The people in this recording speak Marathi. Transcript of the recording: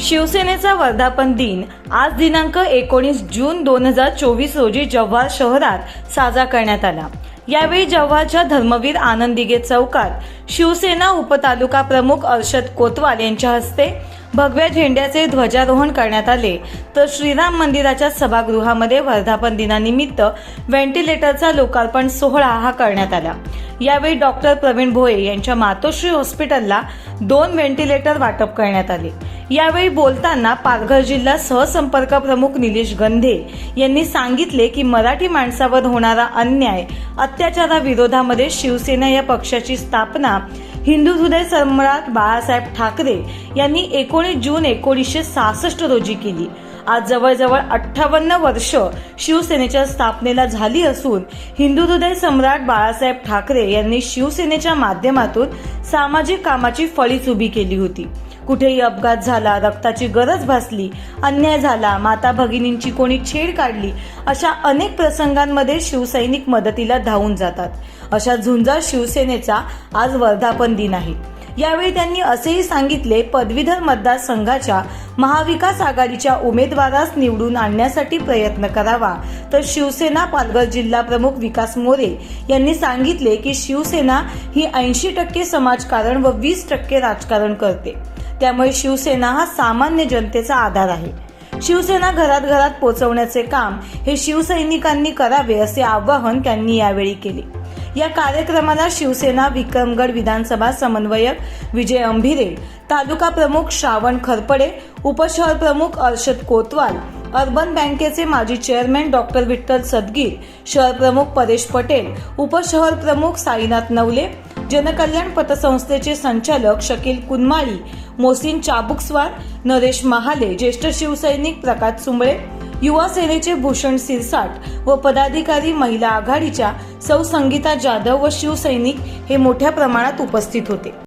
शिवसेनेचा वर्धापन दिन. आज दिनांक एकोणीस जून दोन हजार चोवीस रोजी जव्हार शहरात साजरा करण्यात आला. यावेळी जव्हारच्या धर्मवीर आनंद दिघे चौकात शिवसेना उपतालुका प्रमुख अर्षद कोतवाल यांच्या हस्ते भगव्या झेंड्याचे ध्वजारोहण करण्यात आले. तर श्रीराम मंदिराच्या सभागृहामध्ये वर्धापन दिनानिमित्त व्हेंटिलेटरचा लोकार्पण सोहळा हा करण्यात आला. यावेळी डॉक्टर प्रवीण भोये यांच्या मातोश्री हॉस्पिटलला दोन व्हेंटिलेटर वाटप करण्यात आले. यावेळी बोलताना पालघर जिल्हा सहसंपर्क प्रमुख निलेश गंधे यांनी सांगितले की मराठी माणसावर होणारा अन्याय अत्याचाराविरोधामध्ये शिवसेना या पक्षाची स्थापना हिंदू हृदय सम्राट बाळासाहेब ठाकरे यांनी एकोणीस जून एकोणीसशे सहासष्ट रोजी केली. आज जवळजवळ अठ्ठावन्न वर्ष शिवसेनेच्या स्थापनेला झाली असून हिंदू हृदय सम्राट बाळासाहेब ठाकरे यांनी शिवसेनेच्या माध्यमातून सामाजिक कामाची फळीच उभी केली होती. कुठेही अपघात झाला रक्ताची गरज भासली अन्याय झाला माता भगिनींची कोणी छेड काढली अशा अनेक प्रसंगांमध्ये शिवसैनिक मदतीला धावून जातात. अशा झुंजार शिवसेनेचा आज वर्धापन दिन आहे. यावेळी त्यांनी असेही सांगितले पदवीधर मतदारसंघाच्या महाविकास आघाडीच्या उमेदवारास निवडून आणण्यासाठी प्रयत्न करावा. तर शिवसेना पालघर जिल्हा प्रमुख विकास मोरे यांनी सांगितले की शिवसेना ही ऐंशी टक्के समाजकारण व वीस टक्के राजकारण करते. त्यामुळे शिवसेना हा सामान्य जनतेचा आधार आहे. शिवसेना घरात घरात पोहोचवण्याचे काम हे शिवसैनिकांनी करावे असे आवाहन त्यांनी यावेळी केले. या कार्यक्रमाला शिवसेना विक्रमगड विधानसभा समन्वयक विजय अंभिरे तालुका प्रमुख श्रावण खरपडे उपशहर प्रमुख अर्षद कोतवाल अर्बन बँकेचे माजी चेअरमॅन डॉक्टर विठ्ठल सदगीर शहर प्रमुख परेश पटेल उपशहर प्रमुख साईनाथ नवले जनकल्याण पतसंस्थेचे संचालक शकील कुनमाळी मोसिन चाबुकस्वार नरेश महाले ज्येष्ठ शिवसैनिक प्रकाश सुंबळे युवा सेनेचे भूषण सिरसाट व पदाधिकारी महिला आघाडीच्या सौ संगीता जाधव व शिवसैनिक हे मोठ्या प्रमाणात उपस्थित होते.